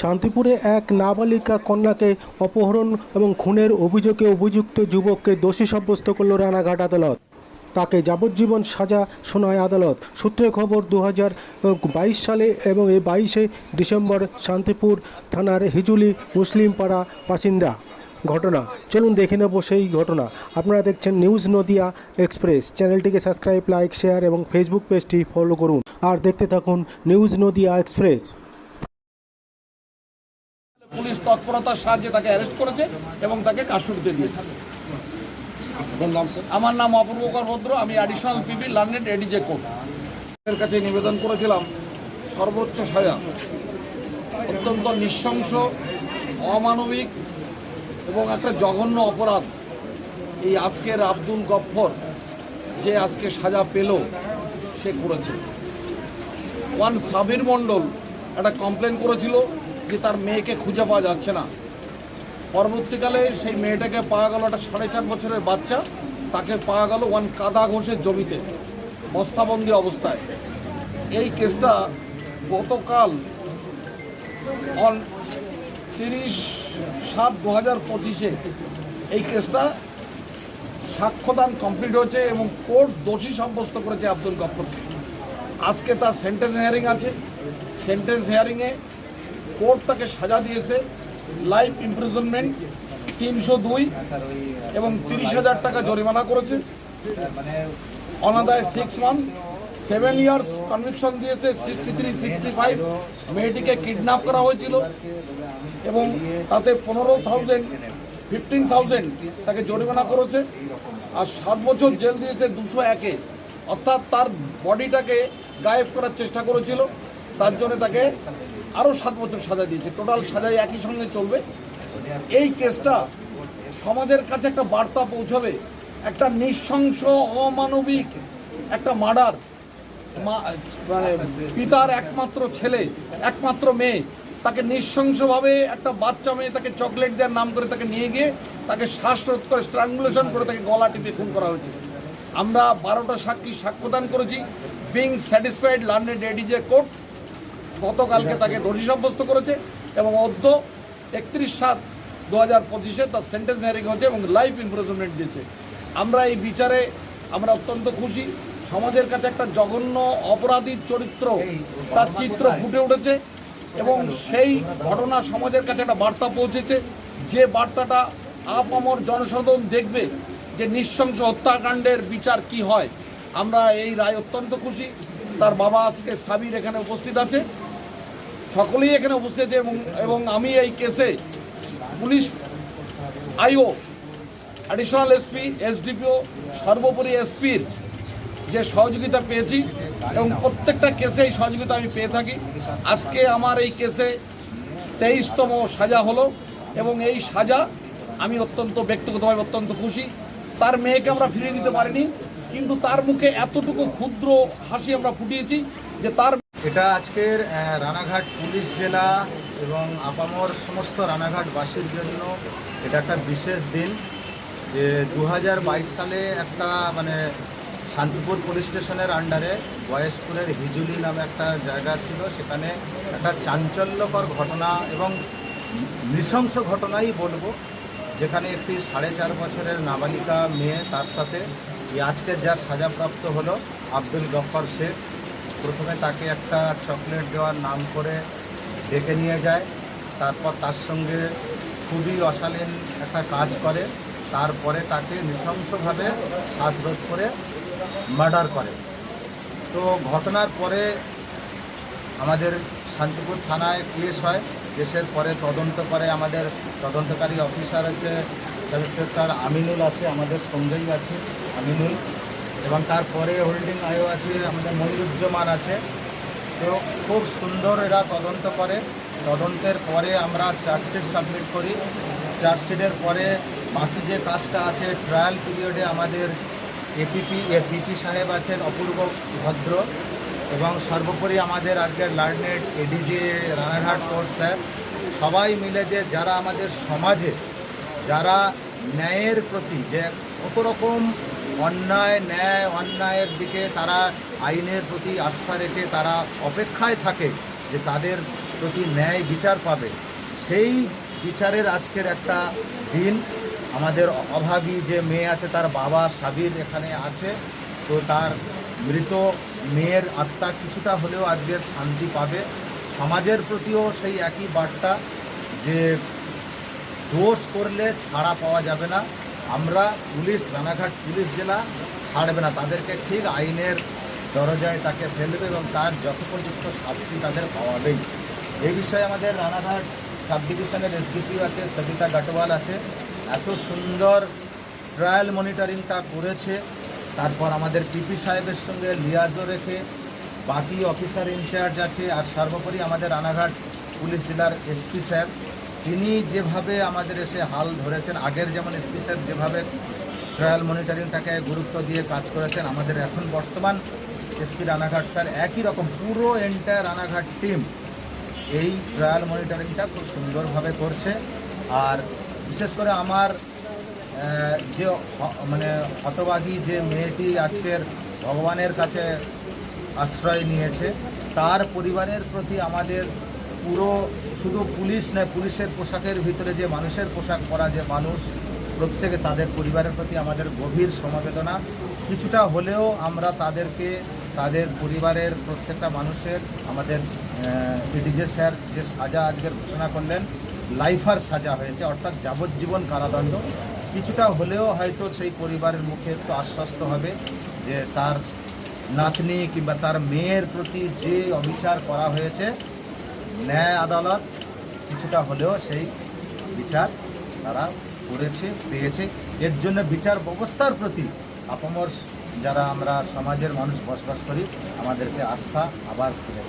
শান্তিপুরে এক নাবালিকা কন্যাকে অপহরণ এবং খুনের অভিযোগে অভিযুক্ত যুবককে দোষী সাব্যস্ত করল রানাঘাট আদালত। তাকে যাবজ্জীবন সাজা শোনায় আদালত। সূত্রে খবর দু সালে এবং এই বাইশে ডিসেম্বর শান্তিপুর থানার হিজুলি মুসলিম পাড়া বাসিন্দা। ঘটনা, চলুন দেখে নেব সেই ঘটনা। আপনারা দেখছেন নিউজ নদিয়া এক্সপ্রেস। চ্যানেলটিকে সাবস্ক্রাইব, লাইক, শেয়ার এবং ফেসবুক পেজটি ফলো করুন। আর দেখতে থাকুন নিউজ নদিয়া এক্সপ্রেস। তৎপরতার সাহায্যে তাকে অ্যারেস্ট করেছে এবং তাকে কাস্টডিতে দিয়েছে। আমার নাম অপূর্বকর ভদ্র আমি additional PP learned ADJ court এর কাছে নিবেদন করেছিলাম সর্বোচ্চ সাজা। অত্যন্ত নৃশংস অমানবিক এবং একটা জঘন্য অপরাধ। এই আজকের আব্দুল গফ্ফর যে আজকে সাজা পেল সে করেছে। ওয়ান সাবির মণ্ডল একটা কমপ্লেন করেছিল যে তার মেয়েকে খুঁজে পাওয়া যাচ্ছে না। পরবর্তীকালে সেই মেয়েটাকে পাওয়া গেল একটা সাড়ে চার বছরের বাচ্চা। তাকে পাওয়া গেল ওয়ান কাদা ঘোষের জমিতে, বস্তাবন্দি অবস্থায়। এই কেসটা গতকাল অন তিরিশ সাত দু হাজার পঁচিশে এই কেসটা সাক্ষ্যদান কমপ্লিট হয়েছে এবং কোর্ট দোষী সাব্যস্ত করেছে আব্দুল গফরকে আজকে তার সেন্টেন্স হিয়ারিং আছে। সেন্টেন্স হিয়ারিংয়ে কোর্ট তাকে সাজা দিয়েছে লাইফ ইমপ্রিজনমেন্ট তিনশো দুই এবং তিরিশ হাজার টাকা জরিমানা করেছে। অনাদায় six month seven years conviction দিয়েছে সিক্সটি থ্রি সিক্সটি ফাইভ মেয়েটিকে কিডন্যাপ করা হয়েছিল এবং তাতে পনেরো থাউজেন্ড ফিফটিন থাউজেন্ড তাকে জরিমানা করেছে আর সাত বছর জেল দিয়েছে দুশো একে। অর্থাৎ তার বডিটাকে গায়েব করার চেষ্টা করেছিল, তার জন্য তাকে আরও সাত বছর সাজা দিয়েছে। টোটাল সাজাই একই সঙ্গে চলবে। এই কেসটা সমাজের কাছে একটা বার্তা পৌঁছবে। একটা নৃশংস, অমানবিক একটা মার্ডার। মানে পিতার একমাত্র ছেলে, একমাত্র মেয়ে, তাকে নৃশংসভাবে একটা বাচ্চা মেয়ে তাকে চকলেট দেওয়ার নাম করে তাকে নিয়ে গিয়ে তাকে শ্বাসরোধ করে, স্ট্রাঙ্গুলেশন করে তাকে গলা টিপে খুন করা হয়েছে। আমরা বারোটা সাক্ষী সাক্ষ্যদান করেছি। Being satisfied learned ADJ court গতকালকে তাকে দোষী সাব্যস্ত করেছে এবং অদ্য একত্রিশ সাত দু হাজার পঁচিশে তার সেন্টেন্স হিয়ারিং হয়েছে এবং লাইফ ইমপ্রিজনমেন্ট দিয়েছে। আমরা এই বিচারে আমরা অত্যন্ত খুশি। সমাজের কাছে একটা জঘন্য অপরাধীর চরিত্র, তার চিত্র ফুটে উঠেছে এবং সেই ঘটনা সমাজের কাছে একটা বার্তা পৌঁছেছে। যে বার্তাটা আপামর জনসাধারণ দেখবে যে নৃশংস হত্যাকাণ্ডের বিচার কি হয়। আমরা এই রায় অত্যন্ত খুশি। তার বাবা আজকে সাবির এখানে উপস্থিত আছে। সকলেই এখানে উপস্থিত এবং এবং আমি এই কেসে police, IO additional SP SDPO সর্বোপরি এসপির যে সহযোগিতা পেয়েছি এবং প্রত্যেকটা কেসে এই সহযোগিতা আমি পেয়ে থাকি। আজকে আমার এই কেসে তেইশতম সাজা হলো এবং এই সাজা আমি অত্যন্ত ব্যক্তিগতভাবে অত্যন্ত খুশি। তার মেয়েকে আমরা ফিরিয়ে দিতে পারিনি, কিন্তু তার মুখে এতটুকু ক্ষুদ্র হাসি আমরা ফুটিয়েছি যে তার এটা আজকের রানাঘাট পুলিশ জেলা এবং আপামর সমস্ত রানাঘাটবাসীর জন্য এটা একটা বিশেষ দিন। যে দু হাজার বাইশ সালে একটা মানে শান্তিপুর পুলিশ স্টেশনের আন্ডারে বয়সপুরের হিজুলি নামে একটা জায়গা ছিল। সেখানে একটা চাঞ্চল্যকর ঘটনা এবং নৃশংস ঘটনাই বলব, যেখানে একটি সাড়ে চার বছরের নাবালিকা মেয়ে তার সাথে আজকের যা সাজাপ্রাপ্ত হলো আব্দুল গফর শেখ। প্রথমে তাকে একটা চকলেট দেওয়ার নাম করে ডেকে নিয়ে যায়। তারপর তার সঙ্গে খুবই অশালীন একটা কাজ করে। তারপরে তাকে নৃশংসভাবে শ্বাসরোধ করে মার্ডার করে। তো ঘটনার পরে আমাদের শান্তিপুর থানায় কেস হয়। কেসের পরে তদন্ত করে আমাদের তদন্তকারী অফিসার আছে সাব ইন্সপেক্টর আমিনুল আছে, আমাদের সঙ্গেই আছে আমিনুল। এবং তারপরে হোল্ডিং আয়ো আছে, আমাদের মনিরুজ্জামান আছে। তো খুব সুন্দর এরা তদন্ত করে। তদন্তের পরে আমরা চার্জশিট সাবমিট করি। চার্জশিটের পরে বাকি যে কাজটা আছে ট্রায়াল পিরিয়ডে আমাদের এপিপি এপিপি সাহেব আছেন, অপূর্ব ভদ্র। এবং সর্বোপরি আমাদের আজকের learned ADJ Ranaghat court sir. সবাই মিলে যে যারা আমাদের সমাজে, যারা ন্যায়ের প্রতি যে কত রকম অন্যায়, ন্যায়, অন্যায়ের দিকে তারা আইনের প্রতি আস্থা রেখে তারা অপেক্ষায় থাকে যে তাদের প্রতি ন্যায় বিচার পাবে। সেই বিচারের আজকের একটা দিন। আমাদের অভাবী যে মেয়ে আছে, তার বাবা সাবির এখানে আছে। তো তার মৃত মেয়ের আত্মা কিছুটা হলেও আজকের শান্তি পাবে। সমাজের প্রতিও সেই একই বার্তা যে দোষ করলে ছাড়া পাওয়া যাবে না। আমরা পুলিশ, রানাঘাট পুলিশ, জেলা ছাড়বে না। তাদেরকে ঠিক আইনের দরজায় তাকে ফেলবে এবং তার যথোপযুক্ত শাস্তি তাদের পাওয়াবেই। এই বিষয়ে আমাদের রানাঘাট সাব ডিভিশনের এসডিপিও আছে, সবিতা গাটওয়াল আছে। এত সুন্দর ট্রায়াল মনিটরিংটা করেছে। তারপর আমাদের পিপি সাহেবের সঙ্গে লিয়াজও রেখে বাকি অফিসার ইনচার্জ আছে, আর সর্বোপরি আমাদের রানাঘাট পুলিশ জেলার এসপি স্যার। তিনি যেভাবে আমাদের এসে হাল ধরেছেন, আগের যেমন এসপি সাহেব যেভাবে ট্রায়াল মনিটরিংটাকে গুরুত্ব দিয়ে কাজ করেছেন, আমাদের এখন বর্তমান এসপি রানাঘাট স্যার একই রকম, পুরো এন্টায়ার রানাঘাট টিম এই ট্রায়াল মনিটরিংটা খুব সুন্দরভাবে করছে। আর বিশেষ করে আমার যে মানে হতবাদী যে মেয়েটি আজকের ভগবানের কাছে আশ্রয় নিয়েছে, তার পরিবারের প্রতি আমাদের পুরো, শুধু পুলিশ নয়, পুলিশের পোশাকের ভিতরে যে মানুষের পোশাক পরা যে মানুষ, প্রত্যেকে তাদের পরিবারের প্রতি আমাদের গভীর সমবেদনা। কিছুটা হলেও আমরা তাদেরকে, তাদের পরিবারের প্রত্যেকটা মানুষের, আমাদের এডিজে স্যার যে সাজা আজকের ঘোষণা করলেন, লাইফার সাজা হয়েছে, অর্থাৎ যাবজ্জীবন কারাদণ্ড। কিছুটা হলেও হয়তো সেই পরিবারের মুখে একটু আশ্বস্ত হবে যে তার নাতনি কিংবা তার মেয়ের প্রতি যে অবিচার করা হয়েছে ন্যায় আদালত কিছুটা হলেও সেই বিচার তারা করেছে, পেয়েছে। এর জন্য বিচার ব্যবস্থার প্রতি আপামর যারা আমরা সমাজের মানুষ বসবাস করি, আমাদেরকে আস্থা আবার ফিরে